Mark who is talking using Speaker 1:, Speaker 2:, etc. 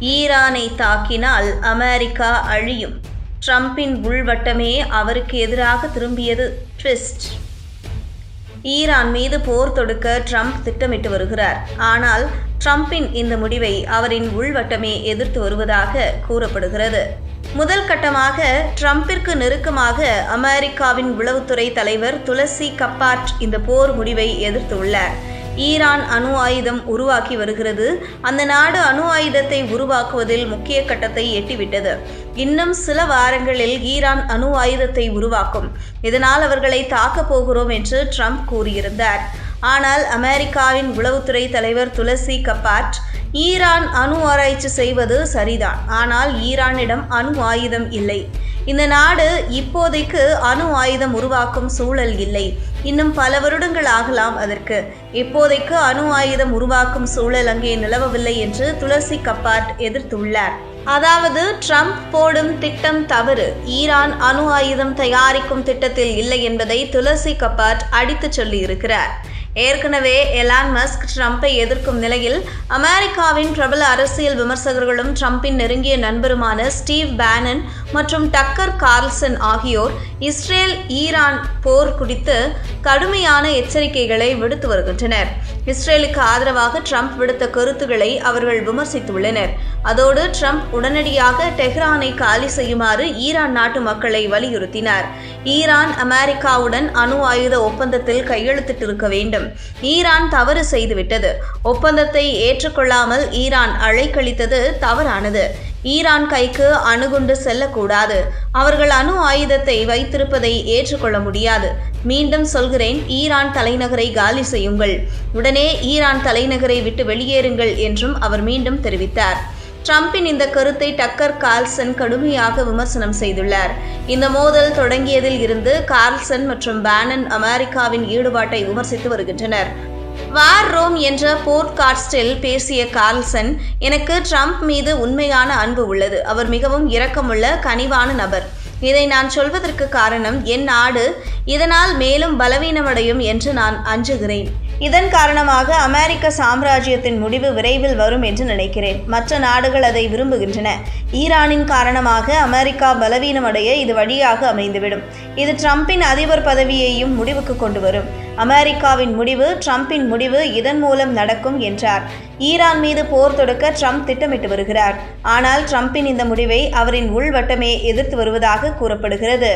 Speaker 1: ஈரானை தாக்கினால் அமெரிக்கா அழியும். ட்ரம்பின் உள்வட்டமே அவருக்கு எதிராக திரும்பியது. ட்விஸ்ட். ஈரான் மீது போர் தொடுக்க ட்ரம்ப் திட்டமிட்டு வருகிறார். ஆனால் ட்ரம்பின் இந்த முடிவை அவரின் உள்வட்டமே எதிர்த்து வருவதாக கூறப்படுகிறது. முதல் கட்டமாக ட்ரம்பிற்கு நெருக்கமாக அமெரிக்காவின் உளவுத்துறை தலைவர் துளசி கப்பாட் இந்த போர் முடிவை எதிர்த்துள்ளார். ஈரான் அணு ஆயுதம் உருவாக்கி வருகிறது. அந்த நாடு அணு ஆயுதத்தை உருவாக்குவதில் முக்கிய கட்டத்தை எட்டிவிட்டது. இன்னும் சில வாரங்களில் ஈரான் அணு ஆயுதத்தை உருவாக்கும். இதனால் அவர்களை தாக்கப் போகிறோம் என்று ட்ரம்ப் கூறியிருந்தார். ஆனால் அமெரிக்காவின் உளவுத்துறை தலைவர் துளசி கப்பாட் ஈரான் அணு ஆராய்ச்சி செய்வது சரிதான். ஆனால் ஈரானிடம் அணு ஆயுதம் இல்லை. இந்த நாடு இப்போதைக்கு அணு ஆயுதம் உருவாக்கும் சூழல் இல்லை. இன்னும் பல வருடங்கள் ஆகலாம் அதற்கு. இப்போதைக்கு அணு ஆயுதம் உருவாக்கும் சூழல் அங்கே நிலவவில்லை என்று துளசி கப்பாட் எதிர்த்துள்ளார். அதாவது ட்ரம்ப் போடும் திட்டம் தவறு. ஈரான் அணு ஆயுதம் தயாரிக்கும் திட்டத்தில் இல்லை என்பதை துளசி கப்பாட் அடித்துச் சொல்லியிருக்கிறார். ஏற்கனவே எலான் மஸ்க் ட்ரம்ப்பை எதிர்க்கும் நிலையில் அமெரிக்காவின் பிரபல அரசியல் விமர்சகர்களும் ட்ரம்பின் நெருங்கிய நண்பருமான ஸ்டீவ் பேனன் மற்றும் டக்கர் கார்ல்சன் ஆகியோர் இஸ்ரேல் ஈரான் போர் குறித்து கடுமையான எச்சரிக்கைகளை விடுத்து வருகின்றனர். இஸ்ரேலுக்கு ஆதரவாக ட்ரம்ப் விடுத்த கருத்துக்களை அவர்கள் விமர்சித்துள்ளனர். அதோடு ட்ரம்ப் உடனடியாக டெஹ்ரானை காலி செய்யுமாறு ஈரான் நாட்டு மக்களை வலியுறுத்தினார். ஈரான் அமெரிக்காவுடன் அணு ஆயுத ஒப்பந்தத்தில் கையெழுத்திட்டிருக்க வேண்டும். ஈரான் தவறு செய்துவிட்டது. ஒப்பந்தத்தை ஏற்றுக்கொள்ளாமல் ஈரான் அழைக்கழித்தது தவறானது. ஈரான் கைக்கு அணுகுண்டு செல்லக்கூடாது. அவர்கள் அணு ஆயுதத்தை வைத்திருப்பதை ஏற்றுக்கொள்ள முடியாது. மீண்டும் சொல்கிறேன் ஈரான் தலைநகரை காலி செய்யுங்கள். உடனே ஈரான் தலைநகரை விட்டு வெளியேறுங்கள் என்றும் அவர் மீண்டும் தெரிவித்தார். ட்ரம்பின் இந்த கருத்தை டக்கர் கார்ல்சன் கடுமையாக விமர்சனம் செய்துள்ளார். இந்த மோதல் தொடங்கியதில் இருந்து கார்ல்சன் மற்றும் பேனன் அமெரிக்காவின் ஈடுபாட்டை விமர்சித்து வருகின்றனர். வார் ரோம் என்ற போட்காஸ்டில் பேசிய கார்ல்சன் எனக்கு ட்ரம்ப் மீது உண்மையான அன்பு உள்ளது. அவர் மிகவும் இரக்கமுள்ள கனிவான நபர். இதை நான் சொல்வதற்கு காரணம் என் நாடு இதனால் மேலும் பலவீனமடையும் என்று நான் அஞ்சுகிறேன். இதன் காரணமாக அமெரிக்க சாம்ராஜ்யத்தின் முடிவு விரைவில் வரும் என்று நினைக்கிறேன். மற்ற நாடுகள் அதை விரும்புகின்றன. ஈரானின் காரணமாக அமெரிக்கா பலவீனமடைய இது வழியாக அமைந்துவிடும். இது ட்ரம்பின் அதிபர் பதவியையும் முடிவுக்கு கொண்டு வரும் அமெரிக்காவின் முடிவு ட்ரம்பின் முடிவு இதன் மூலம் நடக்கும் என்றார். ஈரான் மீது போர் தொடுக்க ட்ரம்ப் திட்டமிட்டு வருகிறார். ஆனால் ட்ரம்பின் இந்த முடிவை அவரின் உள்வட்டமே எதிர்த்து வருவதாக கூறப்படுகிறது.